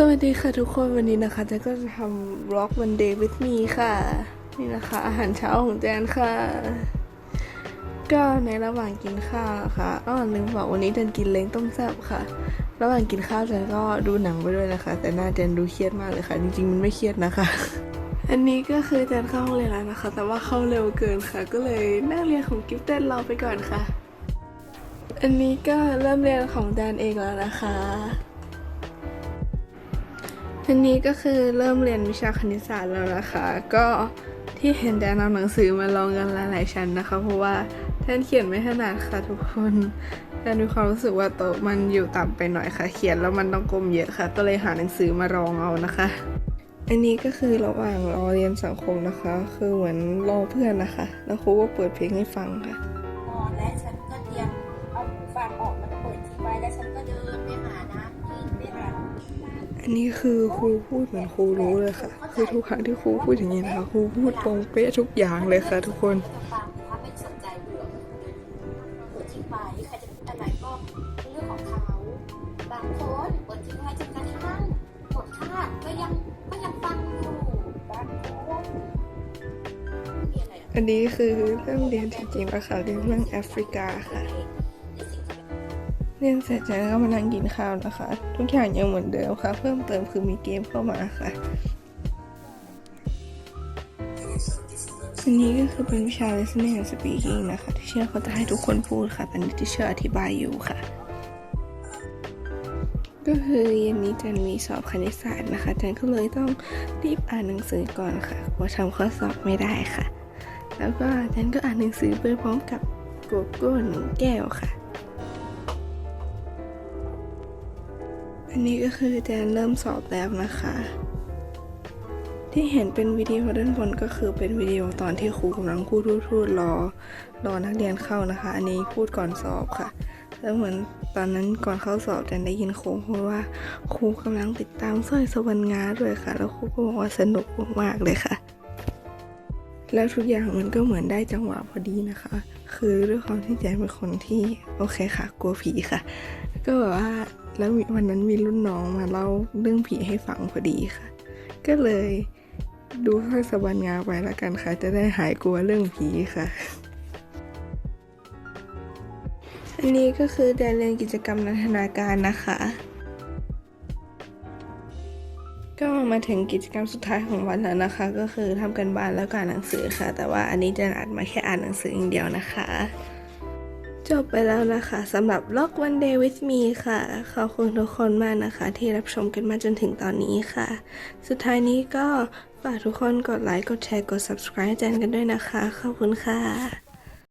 สวัสดีค่ะทุกคนวันนี้นะคะแจนก็จะทำ vlog one day with me ค่ะ นี่นะคะ อาหารเช้าของแจนค่ะ ก็ในระหว่างกินข้าวนะคะอ้อลืมบอกวันนี้แจนกินเล้งต้มแซ่บค่ะ ระหว่างกินข้าวแจนก็ดูหนังไปด้วยนะคะ แต่หน้าแจนดูเครียดมากเลยค่ะ จริงๆมันไม่เครียดนะคะ อันนี้ก็คือแจนเข้าห้องเรียนแล้วนะคะ แต่ว่าเข้าเร็วเกินค่ะ ก็เลยนั่งเรียนของกิฟเต้นเรอไปก่อนค่ะ อันนี้ก็เริ่มเรียนของแจนเองแล้วนะคะ อันนี้ก็คือเริ่มเรียนวิชาคณิตศาสตร์แล้วนะคะ ก็ที่เห็นแดนเอาหนังสือมาลองกันหลายๆชั้นนะคะ เพราะว่าแทนเขียนไม่ถนัดค่ะทุกคนแทนมีความรู้สึกว่าโต๊ะมันอยู่ต่ำไปหน่อยค่ะ เขียนแล้วมันต้องก้มเยอะค่ะ ก็เลยหาหนังสือมารองเอานะคะ อันนี้ก็คือระหว่างรอเรียนสังคมนะคะ คือเหมือนรอเพื่อนนะคะ แล้วครูก็เปิดเพลงให้ฟังค่ะนอนและฉันก็เตรียมเอาหูฟังออกแล้วก็เปิดทิ้งไว้แล้วฉันก็เดินไปหาน้ำกินไปหา อันนี้คือครูพูดเหมือนครูรู้เลยค่ะ คือทุกครั้งที่ครูพูดอย่างนี้นะคะครูพูดตรงเป๊ะทุกอย่างเลยค่ะ ทุกคนจะฟังถ้าไม่สนใจเบื่อเปิดทิ้งไว้ใครจะพูดอะไรก็เรื่องของเขาบางคนเปิดทิ้งไว้จนกระทั่งหมดคาดก็ยังก็ยังฟังอยู่บางคนอันนี้คือเริ่มเรียนจริงๆแล้วค่ะเรียนเรื่องแอฟริกาค่ะ เรียนเสร็จแล้วก็มานั่งกินข้าวนะคะ ทุกอย่างยังเหมือนเดิมค่ะ เพิ่มเติมคือมีเกมเข้ามาค่ะอันนี้ก็คือเป็นวิชา listening and speaking นะคะที่เชื่อเขาจะให้ทุกคนพูดค่ะแต่นี้ที่เชื่ออธิบายอยู่ค่ะ ก็คือเย็นนี้จันมีสอบคณิตศาสตร์นะคะจันก็เลยต้องรีบอ่านหนังสือก่อนค่ะกลัวทำข้อสอบไม่ได้ค่ะ แล้วก็จันก็อ่านหนังสือไปพร้อมกับโกโก้หนึ่งแก้วค่ะ อันนี้ก็คือแจนเริ่มสอบแล้วนะคะ ที่เห็นเป็นวิดีโอด้านบนก็คือเป็นวิดีโอตอนที่ครูกำลังพูดพูดรอรอนักเรียนเข้านะคะ อันนี้พูดก่อนสอบค่ะแล้วเหมือนตอนนั้นก่อนเข้าสอบแจนได้ยินครูพูดว่าครูกำลังติดตามสร้อยสวรรค์งาด้วยค่ะ แล้วครูก็บอกว่าสนุกมากเลยค่ะ แล้วทุกอย่างมันก็เหมือนได้จังหวะพอดีนะคะ คือด้วยความที่แจนเป็นคนที่โอเคค่ะ กลัวผีค่ะ ก็แบบว่า แล้ววันนั้นมีรุ่นน้องมาเล่าเรื่องผีให้ฟังพอดีค่ะ ก็เลยดูสร้อยสวรรค์งาไปแล้วกันค่ะ จะได้หายกลัวเรื่องผีค่ะ อันนี้ก็คือแดนเรียนกิจกรรมนันทนาการนะคะ ก็มาถึงกิจกรรมสุดท้ายของวันแล้วนะคะ ก็คือทำกันบ้านแล้วก็อ่านหนังสือค่ะ แต่ว่าอันนี้จะอัดมาแค่อ่านหนังสืออย่างเดียวนะคะ จบไปแล้วนะคะสำหรับ Log One Day with Me ค่ะ ขอบคุณทุกคนมากนะคะ ที่รับชมกันมาจนถึงตอนนี้ค่ะ สุดท้ายนี้ก็ฝากทุกคนกดไลค์ กดแชร์ กด subscribe แจนกันด้วยนะคะ ขอบคุณค่ะ